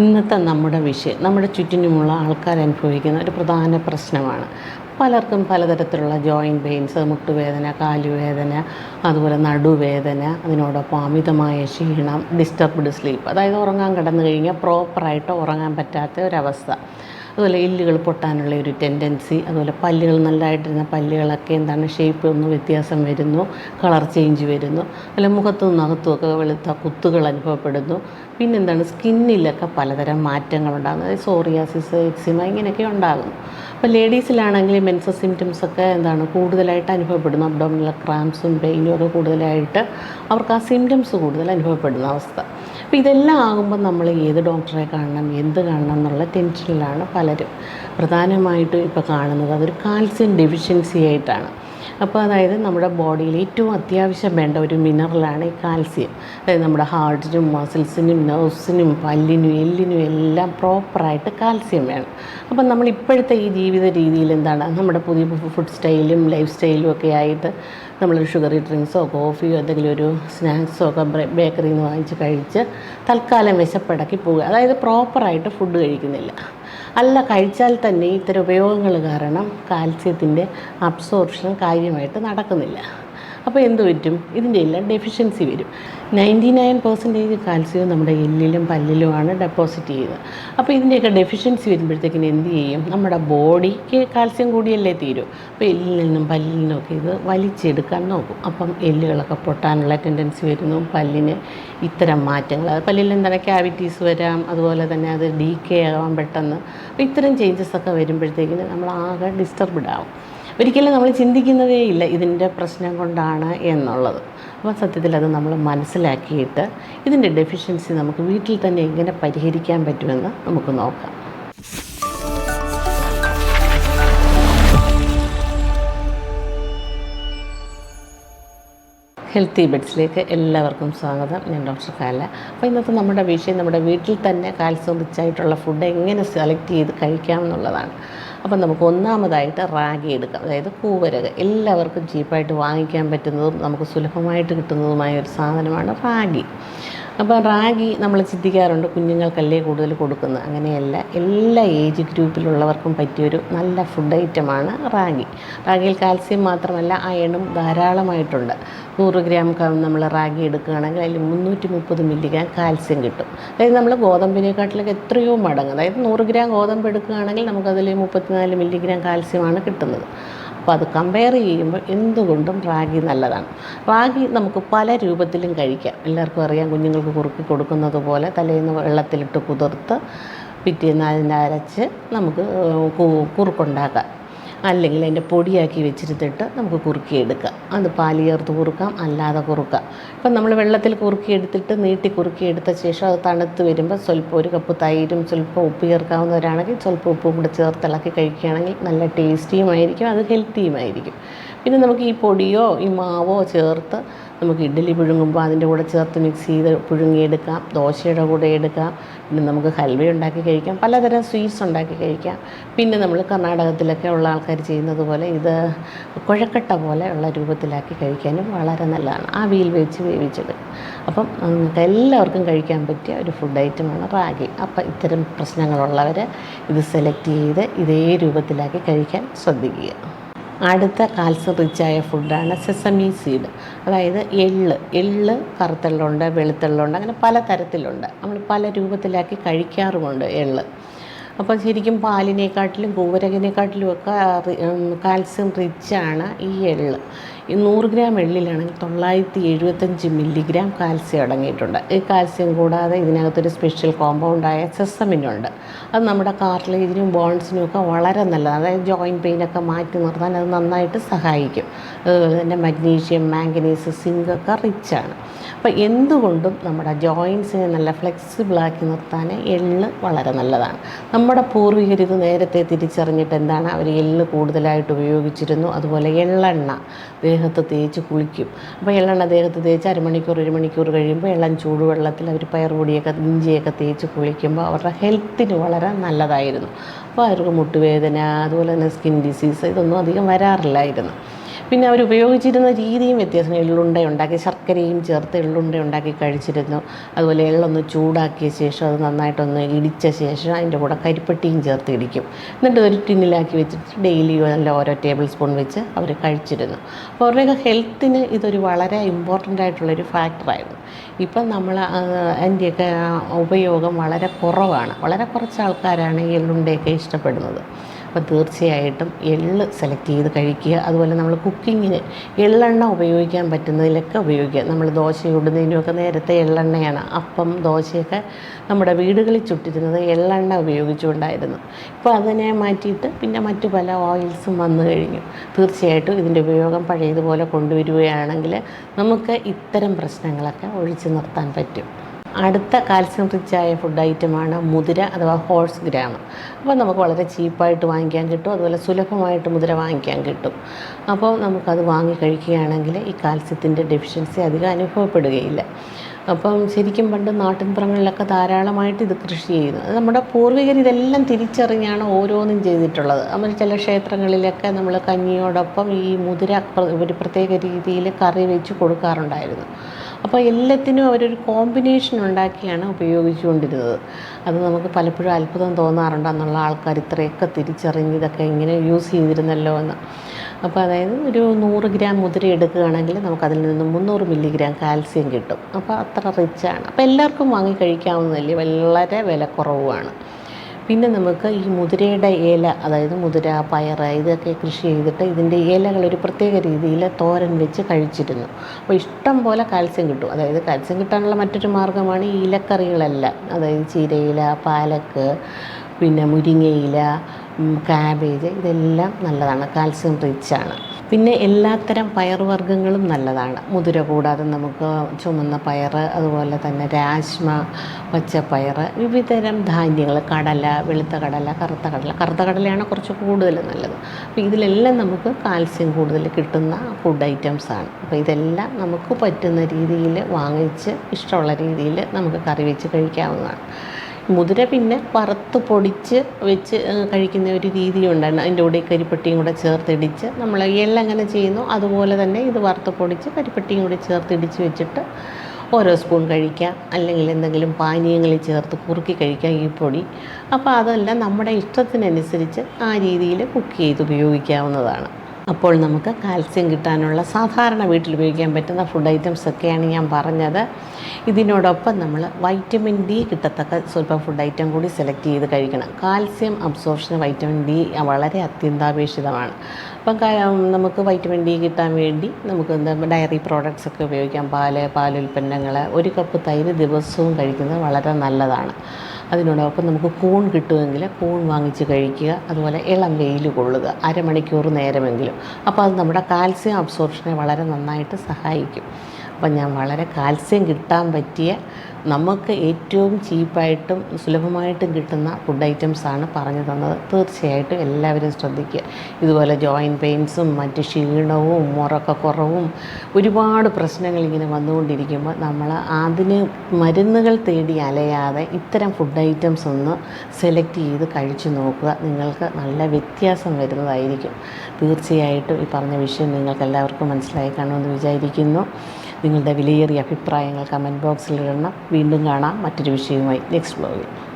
ഇന്നത്തെ നമ്മുടെ വിഷയം നമ്മുടെ ചുറ്റിനുമുള്ള ആൾക്കാർ അനുഭവിക്കുന്ന ഒരു പ്രധാന പ്രശ്നമാണ്. പലർക്കും പലതരത്തിലുള്ള ജോയിന്റ് പെയിൻസ് മുട്ടുവേദന കാലുവേദന അതുപോലെ നടുവേദന അതിനോടൊപ്പം അമിതമായ ക്ഷീണം ഡിസ്റ്റർബ്ഡ് സ്ലീപ്പ് അതായത് ഉറങ്ങാൻ കിടന്നു കഴിഞ്ഞാൽ പ്രോപ്പറായിട്ട് ഉറങ്ങാൻ പറ്റാത്ത ഒരവസ്ഥ. അതുപോലെ എല്ലുകൾ പൊട്ടാനുള്ള ഒരു ടെൻഡൻസി അതുപോലെ പല്ലുകൾ നല്ലതായിട്ടിരുന്ന പല്ലുകളൊക്കെ എന്താണ് ഷേപ്പ് ഒന്ന് വ്യത്യാസം വരുന്നു കളർ ചേഞ്ച് വരുന്നു. അതുപോലെ മുഖത്തും അകത്തുമൊക്കെ വെളുത്ത കുത്തുകൾ അനുഭവപ്പെടുന്നു. പിന്നെന്താണ് സ്കിന്നിലൊക്കെ പലതരം മാറ്റങ്ങളുണ്ടാകുന്നു. അതായത് സോറിയാസിസ് എക്സിമ ഇങ്ങനെയൊക്കെ ഉണ്ടാകുന്നു. അപ്പോൾ ലേഡീസിലാണെങ്കിൽ മെൻസസ് സിംറ്റംസ് ഒക്കെ എന്താണ് കൂടുതലായിട്ട് അനുഭവപ്പെടുന്നു. അബ്ഡോമിനൽ ക്രാംസും പെയിനും ഒക്കെ കൂടുതലായിട്ട് അവർക്ക് ആ സിംറ്റംസ് കൂടുതൽ അനുഭവപ്പെടുന്ന അവസ്ഥ. അപ്പോൾ ഇതെല്ലാം ആകുമ്പോൾ നമ്മൾ ഏത് ഡോക്ടറെ കാണണം എന്ത് കാണണം എന്നുള്ള ടെൻഷനിലാണ് പലരും. പ്രധാനമായിട്ടും ഇപ്പോൾ കാണുന്നത് അതൊരു കാൽസ്യം ഡെഫിഷ്യൻസി ആയിട്ടാണ്. അപ്പോൾ അതായത് നമ്മുടെ ബോഡിയിൽ ഏറ്റവും അത്യാവശ്യം വേണ്ട ഒരു മിനറലാണ് ഈ കാൽസ്യം. അതായത് നമ്മുടെ ഹാർട്ടിനും മസിൽസിനും നെർവ്സിനും പല്ലിനും എല്ലിനും എല്ലാം പ്രോപ്പറായിട്ട് കാൽസ്യം വേണം. അപ്പം നമ്മൾ ഇപ്പോഴത്തെ ഈ ജീവിത രീതിയിൽ എന്താണ്? നമ്മുടെ പുതിയ ഫുഡ് സ്റ്റൈലും ലൈഫ് സ്റ്റൈലും ഒക്കെ ആയിട്ട് നമ്മൾ ഷുഗറി ഡ്രിങ്ക്സോ കോഫിയോ എന്തെങ്കിലും ഒരു സ്നാക്സോ ഒക്കെ ബേക്കറിയിൽ നിന്ന് വാങ്ങിച്ച് കഴിച്ച് തൽക്കാലം വിശപ്പടക്കി പോവുക. അതായത് പ്രോപ്പറായിട്ട് ഫുഡ് കഴിക്കുന്നില്ല. അല്ല കഴിച്ചാൽ തന്നെ ഇത്തരം ഉപയോഗങ്ങൾ കാരണം കാൽസ്യത്തിന്റെ അബ്സോർപ്ഷൻ കാര്യമായിട്ട് നടക്കുന്നില്ല. അപ്പോൾ എന്ത് പറ്റും? ഇതിന്റെ എല്ലാം ഡെഫിഷ്യൻസി വരും. നയന്റി നയൻ പെർസെന്റേജ് കാൽസ്യവും നമ്മുടെ എല്ലിലും പല്ലിലുമാണ് ഡെപ്പോസിറ്റ് ചെയ്യുന്നത്. അപ്പോൾ ഇതിന്റെയൊക്കെ ഡെഫിഷ്യൻസി വരുമ്പോഴത്തേക്കിന് എന്ത് ചെയ്യും? നമ്മുടെ ബോഡിക്ക് കാൽസ്യം കൂടിയല്ലേ തീരും. അപ്പോൾ എല്ലിൽ നിന്നും പല്ലിൽ നിന്നൊക്കെ ഇത് വലിച്ചെടുക്കാൻ നോക്കും. അപ്പം എല്ലുകളൊക്കെ പൊട്ടാനുള്ള ടെൻഡൻസി വരുന്നു. പല്ലിന് ഇത്തരം മാറ്റങ്ങൾ. പല്ലിൽ എന്താണ് ക്യാവിറ്റീസ് വരാം. അതുപോലെ തന്നെ അത് ഡീക്കേ ആകാം പെട്ടെന്ന്. അപ്പോൾ ഇത്തരം ചേഞ്ചസ് ഒക്കെ വരുമ്പോഴത്തേക്കിന് നമ്മൾ ആകെ ഡിസ്റ്റർബ്ഡ് ആവും. ഒരിക്കലും നമ്മൾ ചിന്തിക്കുന്നതേ ഇല്ല ഇതിന്റെ പ്രശ്നം കൊണ്ടാണ് എന്നുള്ളത്. അപ്പോൾ സത്യത്തിൽ അത് നമ്മൾ മനസ്സിലാക്കിയിട്ട് ഇതിന്റെ ഡെഫിഷ്യൻസി നമുക്ക് വീട്ടിൽ തന്നെ എങ്ങനെ പരിഹരിക്കാൻ പറ്റുമെന്ന് നമുക്ക് നോക്കാം. ഹെൽത്തി ബെഡ്സിലേക്ക് എല്ലാവർക്കും സ്വാഗതം. ഞാൻ ഡോക്ടർ കാല. അപ്പോൾ ഇന്നത്തെ നമ്മുടെ വിഷയം നമ്മുടെ വീട്ടിൽ തന്നെ കാൽസ്യം റിച്ചായിട്ടുള്ള ഫുഡ് എങ്ങനെ സെലക്ട് ചെയ്ത് കഴിക്കാം എന്നുള്ളതാണ്. അപ്പം നമുക്ക് ഒന്നാമതായിട്ട് റാഗി എടുക്കാം. അതായത് കൂവരക് എല്ലാവർക്കും ചീപ്പായിട്ട് വാങ്ങിക്കാൻ പറ്റുന്നതും നമുക്ക് സുലഭമായിട്ട് കിട്ടുന്നതുമായ ഒരു സാധനമാണ് റാഗി. അപ്പോൾ റാഗി നമ്മൾ ചിന്തിക്കാറുണ്ട് കുഞ്ഞുങ്ങൾക്കല്ലേ കൂടുതൽ കൊടുക്കുന്നത്. അങ്ങനെയല്ല എല്ലാ ഏജ് ഗ്രൂപ്പിലുള്ളവർക്കും പറ്റിയൊരു നല്ല ഫുഡ് ഐറ്റമാണ് റാഗി. റാഗിയിൽ കാൽസ്യം മാത്രമല്ല അയണും ധാരാളമായിട്ടുണ്ട്. നൂറ് ഗ്രാം നമ്മൾ റാഗി എടുക്കുകയാണെങ്കിൽ അതിൽ മുന്നൂറ്റി മുപ്പത് മില്ലിഗ്രാം കാൽസ്യം കിട്ടും. അതായത് നമ്മൾ ഗോതമ്പിനെക്കാട്ടിലൊക്കെ എത്രയോ മടങ്ങ്. അതായത് നൂറ് ഗ്രാം ഗോതമ്പ് എടുക്കുകയാണെങ്കിൽ നമുക്കതിൽ മുപ്പത്തിനാല് മില്ലിഗ്രാം കാൽസ്യമാണ് കിട്ടുന്നത്. അപ്പോൾ അത് കമ്പയർ ചെയ്യുമ്പോൾ എന്തുകൊണ്ടും റാഗി നല്ലതാണ്. റാഗി നമുക്ക് പല രൂപത്തിലും കഴിക്കാം. എല്ലാവർക്കും അറിയാം കുഞ്ഞുങ്ങൾക്ക് കുറുക്കി കൊടുക്കുന്നത് പോലെ തലേന്ന് വെള്ളത്തിലിട്ട് കുതിർത്ത് പിറ്റേന്ന് അതിന്റെ അരച്ച് നമുക്ക് കുറുക്കുണ്ടാക്കാം. അല്ലെങ്കിൽ അതിന്റെ പൊടിയാക്കി വെച്ചിരുത്തിട്ട് നമുക്ക് കുറുക്കിയെടുക്കാം. അത് പാൽ ചേർത്ത് കുറുക്കാം അല്ലാതെ കുറുക്കാം. ഇപ്പം നമ്മൾ വെള്ളത്തിൽ കുറുക്കിയെടുത്തിട്ട് നീട്ടി കുറുക്കിയെടുത്ത ശേഷം അത് തണുത്ത് വരുമ്പോൾ സ്വല്പം ഒരു കപ്പ് തൈരും സ്വല്പം ഉപ്പ് ചേർക്കാവുന്നവരാണെങ്കിൽ സ്വല്പം ഉപ്പും കൂടെ ചേർത്തിളക്കി കഴിക്കുകയാണെങ്കിൽ നല്ല ടേസ്റ്റിയുമായിരിക്കും അത് ഹെൽത്തിയുമായിരിക്കും. പിന്നെ നമുക്ക് ഈ പൊടിയോ ഈ മാവോ ചേർത്ത് നമുക്ക് ഇഡ്ഡലി പുഴുങ്ങുമ്പോൾ അതിന്റെ കൂടെ ചേർത്ത് മിക്സ് ചെയ്ത് പുഴുങ്ങിയെടുക്കാം. ദോശയുടെ കൂടെ എടുക്കാം. പിന്നെ നമുക്ക് ഹൽവ ഉണ്ടാക്കി കഴിക്കാം. പലതരം സ്വീറ്റ്സ് ഉണ്ടാക്കി കഴിക്കാം. പിന്നെ നമ്മൾ കർണാടകത്തിലൊക്കെ ഉള്ള ആൾക്കാർ ചെയ്യുന്നത് പോലെ ഇത് കുഴക്കട്ട പോലെ ഉള്ള രൂപത്തിലാക്കി കഴിക്കാനും വളരെ നല്ലതാണ്. ആവിയിൽ വെച്ച് വേവിച്ചത് അപ്പം നിങ്ങൾക്ക് എല്ലാവർക്കും കഴിക്കാൻ പറ്റിയ ഒരു ഫുഡ് ഐറ്റമാണ് റാഗി. അപ്പം ഇത്തരം പ്രശ്നങ്ങളുള്ളവർ ഇത് സെലക്ട് ചെയ്ത് ഇതേ രൂപത്തിലാക്കി കഴിക്കാൻ ശ്രദ്ധിക്കുക. അടുത്ത കാൽസ്യം റിച്ചായ ഫുഡാണ് സെസമി സീഡ്. അതായത് എള്ള് എള്ള് കറുത്തെള്ളുണ്ട് വെളുത്തെള്ളുണ്ട് അങ്ങനെ പല തരത്തിലുണ്ട് നമ്മൾ പല രൂപത്തിലാക്കി കഴിക്കാറുമുണ്ട് എള്ള്. അപ്പോൾ ശരിക്കും പാലിനെക്കാട്ടിലും കൂവരകിനെക്കാട്ടിലും ഒക്കെ കാൽസ്യം റിച്ച് കാൽസ്യം റിച്ചാണ് ഈ എള്ള്. ഈ നൂറ് ഗ്രാം എള്ളിലാണെങ്കിൽ തൊള്ളായിരത്തി എഴുപത്തഞ്ച് മില്ലിഗ്രാം കാൽസ്യം അടങ്ങിയിട്ടുണ്ട്. ഈ കാൽസ്യം കൂടാതെ ഇതിനകത്തൊരു സ്പെഷ്യൽ കോമ്പൗണ്ടായ സെസമിനുണ്ട് അത് നമ്മുടെ കാർട്ടിലേജിനും ബോൺസിനും ഒക്കെ വളരെ നല്ലതാണ്. അതായത് ജോയിന്റ് പെയിനൊക്കെ മാറ്റി നിർത്താൻ അത് നന്നായിട്ട് സഹായിക്കും. അതുപോലെ തന്നെ മഗ്നീഷ്യം മാംഗനീസ് സിങ്ക് ഒക്കെ റിച്ചാണ് അപ്പോൾ എന്തുകൊണ്ടും നമ്മുടെ ജോയിൻസിനെ നല്ല ഫ്ലെക്സിബിളാക്കി നിർത്താൻ എള്ള് വളരെ നല്ലതാണ്. നമ്മുടെ പൂർവികർ ഇത് നേരത്തെ തിരിച്ചറിഞ്ഞിട്ട് എന്താണ് അവർ എള്ള് കൂടുതലായിട്ട് ഉപയോഗിച്ചിരുന്നു. അതുപോലെ എള്ളെണ്ണ ദേഹത്ത് തേച്ച് കുളിക്കും. അപ്പോൾ എള്ളെണ്ണ ദേഹത്ത് തേച്ച് അരമണിക്കൂർ ഒരു മണിക്കൂർ കഴിയുമ്പോൾ എള്ളം ചൂടുവെള്ളത്തിൽ അവർ പയറുപൊടിയൊക്കെ ഇഞ്ചിയൊക്കെ തേച്ച് കുളിക്കുമ്പോൾ അവരുടെ ഹെൽത്തിന് വളരെ നല്ലതായിരുന്നു. അപ്പോൾ അവർക്ക് മുട്ടുവേദന അതുപോലെ തന്നെ സ്കിൻ ഡിസീസ് ഇതൊന്നും അധികം വരാറില്ലായിരുന്നു. പിന്നെ അവർ ഉപയോഗിച്ചിരുന്ന രീതിയും വ്യത്യാസം. എള്ളുണ്ട ഉണ്ടാക്കി ശർക്കരയും ചേർത്ത് എള്ളുണ്ട ഉണ്ടാക്കി കഴിച്ചിരുന്നു. അതുപോലെ എള്ളൊന്ന് ചൂടാക്കിയ ശേഷം അത് നന്നായിട്ടൊന്ന് ഇടിച്ച ശേഷം അതിന്റെ കൂടെ കരിപ്പെട്ടിയും ചേർത്ത് ഇടിക്കും. എന്നിട്ട് ഒരു ടിന്നിലാക്കി വെച്ചിട്ട് ഡെയിലി നല്ല ഓരോ ടേബിൾ സ്പൂൺ വെച്ച് അവർ കഴിച്ചിരുന്നു. അപ്പോൾ അവരുടെയൊക്കെ ഹെൽത്തിന് ഇതൊരു വളരെ ഇമ്പോർട്ടന്റ് ആയിട്ടുള്ളൊരു ഫാക്ടറായിരുന്നു ഇപ്പം നമ്മൾ അതിന്റെയൊക്കെ ഉപയോഗം വളരെ കുറവാണ്. വളരെ കുറച്ച് ആൾക്കാരാണ് ഈ എള്ളുണ്ടയൊക്കെ ഇഷ്ടപ്പെടുന്നത്. അപ്പോൾ തീർച്ചയായിട്ടും എള്ള് സെലക്ട് ചെയ്ത് കഴിക്കുക. അതുപോലെ നമ്മൾ കുക്കിങ്ങിന് എള്ളെണ്ണ ഉപയോഗിക്കാൻ പറ്റുന്നതിലൊക്കെ ഉപയോഗിക്കുക. നമ്മൾ ദോശ ഇടുന്നതിനുമൊക്കെ നേരത്തെ എള്ളെണ്ണയാണ്. അപ്പം ദോശയൊക്കെ നമ്മുടെ വീടുകളിൽ ചുട്ടിരുന്നത് എള്ളെണ്ണ ഉപയോഗിച്ചുകൊണ്ടായിരുന്നു. ഇപ്പോൾ അതിനെ മാറ്റിയിട്ട് പിന്നെ മറ്റു പല ഓയിൽസും വന്നു കഴിഞ്ഞു. തീർച്ചയായിട്ടും ഇതിന്റെ ഉപയോഗം പഴയതുപോലെ കൊണ്ടുവരികയാണെങ്കിൽ നമുക്ക് ഇത്തരം പ്രശ്നങ്ങളൊക്കെ ഒഴിച്ചു നിർത്താൻ പറ്റും. അടുത്ത കാൽസ്യം റിച്ചായ ഫുഡ് ഐറ്റമാണ് മുതിര അഥവാ ഹോഴ്സ് ഗ്രാം അപ്പോൾ നമുക്ക് വളരെ ചീപ്പായിട്ട് വാങ്ങിക്കാൻ കിട്ടും അതുപോലെ സുലഭമായിട്ട് മുതിര വാങ്ങിക്കാൻ കിട്ടും. അപ്പോൾ നമുക്കത് വാങ്ങി കഴിക്കുകയാണെങ്കിൽ ഈ കാൽസ്യത്തിന്റെ ഡെഫിഷ്യൻസി അധികം അനുഭവപ്പെടുകയില്ല. അപ്പം ശരിക്കും പണ്ട് നാട്ടിൻപുറങ്ങളിലൊക്കെ ധാരാളമായിട്ട് ഇത് കൃഷി ചെയ്യുന്നു അത് നമ്മുടെ പൂർവികർ ഇതെല്ലാം തിരിച്ചറിഞ്ഞാണ് ഓരോന്നും ചെയ്തിട്ടുള്ളത്. അമ്മ ചില ക്ഷേത്രങ്ങളിലൊക്കെ നമ്മൾ കഞ്ഞിയോടൊപ്പം ഈ മുതിര ഒരു പ്രത്യേക രീതിയിൽ കറി വെച്ച് കൊടുക്കാറുണ്ടായിരുന്നു. അപ്പോൾ എല്ലാത്തിനും അവരൊരു കോമ്പിനേഷൻ ഉണ്ടാക്കിയാണ് ഉപയോഗിച്ചുകൊണ്ടിരുന്നത്. അത് നമുക്ക് പലപ്പോഴും അത്ഭുതം തോന്നാറുണ്ട്. എന്നുള്ള ആൾക്കാർ ഇത്രയൊക്കെ തിരിച്ചറിഞ്ഞ് ഇതൊക്കെ ഇങ്ങനെ യൂസ് ചെയ്തിരുന്നല്ലോ എന്ന്. അപ്പോൾ അതായത് ഒരു നൂറ് ഗ്രാം മുതിര എടുക്കുകയാണെങ്കിൽ നമുക്കതിൽ നിന്ന് മുന്നൂറ് മില്ലിഗ്രാം കാൽസ്യം കിട്ടും. അപ്പോൾ അത്ര റിച്ചാണ് അപ്പോൾ എല്ലാവർക്കും വാങ്ങി കഴിക്കാവുന്നതല്ലേ? വളരെ വിലക്കുറവുമാണ് പിന്നെ നമുക്ക് ഈ മുതിരയുടെ ഇല അതായത് മുതിര പയർ ഇതൊക്കെ കൃഷി ചെയ്തിട്ട് ഇതിന്റെ ഇലകൾ ഒരു പ്രത്യേക രീതിയിൽ തോരൻ വെച്ച് കഴിച്ചിരുന്നു. അപ്പോൾ ഇഷ്ടം പോലെ കാൽസ്യം കിട്ടും. അതായത് കാൽസ്യം കിട്ടാനുള്ള മറ്റൊരു മാർഗമാണ് ഈ ഇലക്കറികളെല്ലാം. അതായത് ചീരയില പാലക്ക് പിന്നെ മുരിങ്ങയില കാബേജ് ഇതെല്ലാം നല്ലതാണ്. കാൽസ്യം റിച്ചാണ്. പിന്നെ എല്ലാത്തരം പയറുവർഗങ്ങളും നല്ലതാണ്. മുതിര കൂടാതെ നമുക്ക് ചുമന്ന പയർ അതുപോലെ തന്നെ രാജ്മ പച്ചപ്പയർ വിവിധതരം ധാന്യങ്ങൾ കടല വെളുത്ത കടല കറുത്ത കടല. കറുത്ത കടലയാണ് കുറച്ച് കൂടുതൽ നല്ലത്. അപ്പോൾ ഇതിലെല്ലാം നമുക്ക് കാൽസ്യം കൂടുതൽ കിട്ടുന്ന ഫുഡ് ഐറ്റംസ് ആണ്. അപ്പോൾ ഇതെല്ലാം നമുക്ക് പറ്റുന്ന രീതിയിൽ വാങ്ങിച്ച് ഇഷ്ടമുള്ള രീതിയിൽ നമുക്ക് കറി വെച്ച് കഴിക്കാവുന്നതാണ്. മുതിര പിന്നെ വറുത്ത് പൊടിച്ച് വെച്ച് കഴിക്കുന്ന ഒരു രീതിയുണ്ടായിരുന്നു. അതിന്റെ കൂടെ കരിപ്പട്ടിയും കൂടെ ചേർത്തിടിച്ച് നമ്മൾ എള്ളെങ്ങനെ ചെയ്യുന്നു. അതുപോലെ തന്നെ ഇത് വറുത്ത് പൊടിച്ച് കരിപ്പട്ടിയും കൂടി ചേർത്തിടിച്ച് വെച്ചിട്ട് ഓരോ സ്പൂൺ കഴിക്കാം. അല്ലെങ്കിൽ എന്തെങ്കിലും പാനീയങ്ങളിൽ ചേർത്ത് കുറുക്കി കഴിക്കാം ഈ പൊടി. അപ്പോൾ അതെല്ലാം നമ്മുടെ ഇഷ്ടത്തിനനുസരിച്ച് ആ രീതിയിൽ കുക്ക് ചെയ്ത് ഉപയോഗിക്കാവുന്നതാണ്. അപ്പോൾ നമുക്ക് കാൽസ്യം കിട്ടാനുള്ള സാധാരണ വീട്ടിൽ ഉപയോഗിക്കാൻ പറ്റുന്ന ഫുഡ് ഐറ്റംസ് ഒക്കെയാണ് ഞാൻ പറഞ്ഞത്. ഇതിനോടൊപ്പം നമ്മൾ വൈറ്റമിൻ ഡി കിട്ടത്തക്ക സ്വല്പം ഫുഡ് ഐറ്റം കൂടി സെലക്ട് ചെയ്ത് കഴിക്കണം. കാൽസ്യം അബ്സോർപ്ഷന് വൈറ്റമിൻ ഡി വളരെ അത്യന്താപേക്ഷിതമാണ്. അപ്പം നമുക്ക് വൈറ്റമിൻ ഡി കിട്ടാൻ വേണ്ടി നമുക്ക് എന്താ ഡയറി പ്രോഡക്ട്സ് ഒക്കെ ഉപയോഗിക്കാം. പാൽ പാലുൽപ്പന്നങ്ങൾ ഒരു കപ്പ് തൈര് ദിവസവും കഴിക്കുന്നത് വളരെ നല്ലതാണ്. അതിനോടൊപ്പം നമുക്ക് കൂൺ കിട്ടുമെങ്കിൽ കൂൺ വാങ്ങിച്ച് കഴിക്കുക അതുപോലെ ഇളം വെയിൽ കൊള്ളുക അരമണിക്കൂർ നേരമെങ്കിലും. അപ്പോൾ അത് നമ്മുടെ കാൽസ്യം അബ്സോർപ്ഷനെ വളരെ നന്നായിട്ട് സഹായിക്കും. അപ്പം ഞാൻ വളരെ കാൽസ്യം കിട്ടാൻ പറ്റിയ നമുക്ക് ഏറ്റവും ചീപ്പായിട്ടും സുലഭമായിട്ടും കിട്ടുന്ന ഫുഡ് ഐറ്റംസാണ് പറഞ്ഞു തന്നത്. തീർച്ചയായിട്ടും എല്ലാവരും ശ്രദ്ധിക്കുക. ഇതുപോലെ ജോയിന്റ് പെയിൻസും മറ്റ് ക്ഷീണവും ഉറക്കക്കുറവും ഒരുപാട് പ്രശ്നങ്ങൾ ഇങ്ങനെ വന്നുകൊണ്ടിരിക്കുമ്പോൾ നമ്മൾ അതിന് മരുന്നുകൾ തേടി അലയാതെ ഇത്തരം ഫുഡ് ഐറ്റംസ് ഒന്ന് സെലക്ട് ചെയ്ത് കഴിച്ചു നോക്കുക. നിങ്ങൾക്ക് നല്ല വ്യത്യാസം വരുന്നതായിരിക്കും. തീർച്ചയായിട്ടും ഈ പറഞ്ഞ വിഷയം നിങ്ങൾക്ക് എല്ലാവർക്കും മനസ്സിലായി കാണുമെന്ന് വിചാരിക്കുന്നു. നിങ്ങളുടെ വിലയേറിയ അഭിപ്രായങ്ങൾ കമന്റ് ബോക്സിൽ ഇടണം. വീണ്ടും കാണാം മറ്റൊരു വിഷയവുമായി നെക്സ്റ്റ് ബ്ലോഗിൽ